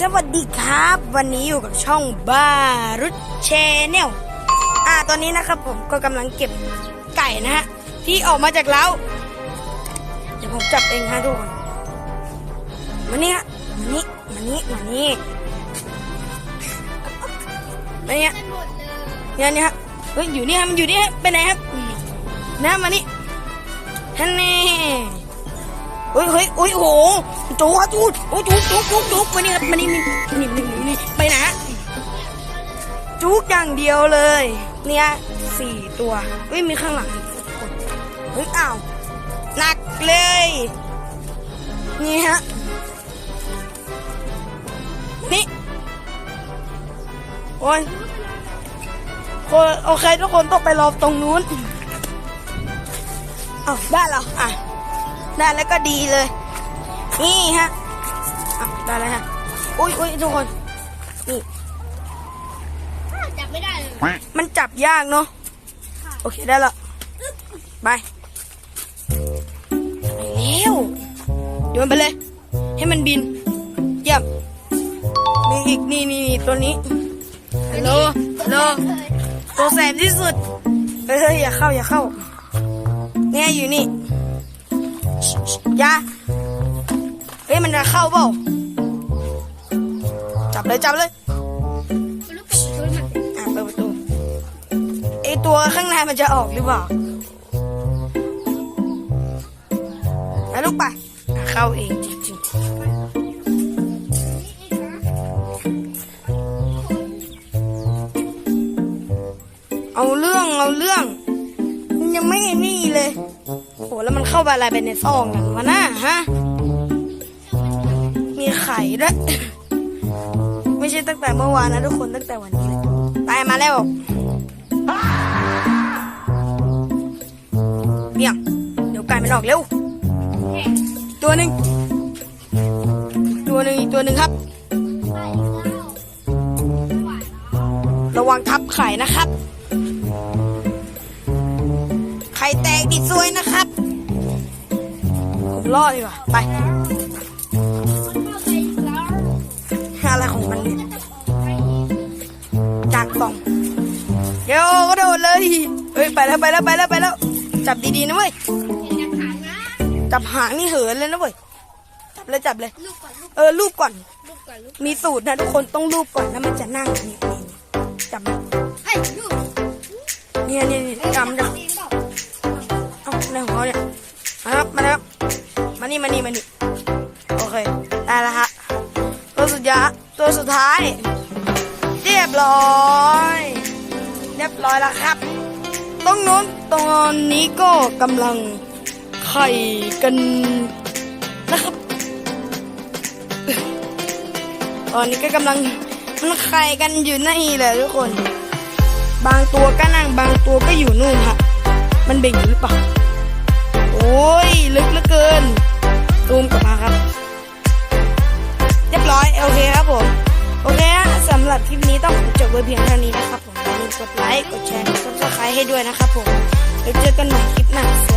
สวัสดีครับ วันนี้อยู่กับช่องบารุชแชนแนลอ่าตอนนี้นะครับผมก็กำลังเก็บไก่นะฮะ ที่ออกมาจากเล้าเดี๋ยวผมจับเองฮะทุกคนมานี่ฮะมานี่มานี่มานี่มานี่ฮะเนี่ยเนี่ยฮะเฮ้ยอยู่นี่ฮะมันอยู่นี่ฮะไปไหนครับนะมานี่ท่านแน่ เฮ้ยเฮ้ยโอ้ยโอ้โหจูครับจูโอ้ยจูจูจูจูมานี่ครับมานี่มานี่มานี่มานี่ไปนะจูกอย่างเดียวเลย เนี่ยสี่ตัวเฮ้ยมีข้างหลังกคนเฮ้ยอ้าวหนักเลย นี่ฮะนี่โอ้ยคนโอเคทุกคนต้องไปรอตรงนู้นเอาวได้แล้วอะ ได้แล้วก็ดีเลย นี่ฮะอะได้แล้วฮะอุ้ยอุ้ยทุกคน นี่ จับไม่ได้เลย มันจับยากเนาะ โอเคได้แล้วไปไปแล้วโยนไปเลย ให้มันบิน เยี่ยมมีอีกนี่นี่นี่ตัวนี้ฮัลโหลฮัลโหลตัวแสบที่สุด เฮ้ยเฮ้ยอย่าเข้าอย่าเข้า เนี่ยอยู่นี่ชิชิ อย่าเฮ้ยมันจะเข้าเปล่าจับเลยจับเลยอะเปิดประตูไอตัวข้างในมันจะออกหรือเปล่าไปลูกไปเข้าเองจริงๆเอาเรื่องเอาเรื่องมันยังไม่นี่เลย แล้วมันเข้าไปอะไรไปในซองกันวะน่ะฮะ มีไข่ด้วย ไม่ใช่ตั้งแต่เมื่อวานนะทุกคนตั้งแต่วันนี้เลยไปมาแล้วเบี่ยงเดี๋ยวไก่มันออกเร็ว ตัวหนึ่งตัวหนึ่งอีกตัวหนึ่งครับ ระวังทับไข่นะครับ ไข่แตกดิซวยนะครับ ผมรอดดีกว่าไปอะไรของมันเนี่ยจากกล่องเดี๋ยวกระโดดเลยเฮ้ยไปแล้วไปแล้วไปแล้วไปแล้ว จับดีๆนะเว้ยจับหางนี่เหินเลยนะเว้ยจับเลยจับเลยลูกก่อนลูกเออรูปก่อนลูกก่อนลูกมีสูตรนะทุกคนต้องรูปก่อนแล้วมันจะนั่งนี่นี่นี่จับมันไอ้ยลูกเนี่ยเนี่ยเนี่ยจำจั นี่มานี่มานี่โอเคได้แล้วฮะตัวสุดยอดตัวสุดท้าย เรียบร้อย เรียบร้อยแล้วครับ ตรงนู้นตอนนี้ก็กำลังไข่กันนะครับ ตอนนี้ก็กำลังมันไข่กันอยู่นี่แหละทุกคน บางตัวก็นั่งบางตัวก็อยู่นู่นฮะ มันเบ่งอยู่หรือเปล่า โอ้ย ลึกเหลือเกิน คลิปนี้ต้องจบไว้เพียงเท่านี้นะครับผมอย่าลืมกดไลค์ กดแชร์กดซับสไครต์ให้ด้วยนะครับผม แล้วเจอกันใหม่คลิปหน้าสวัสดี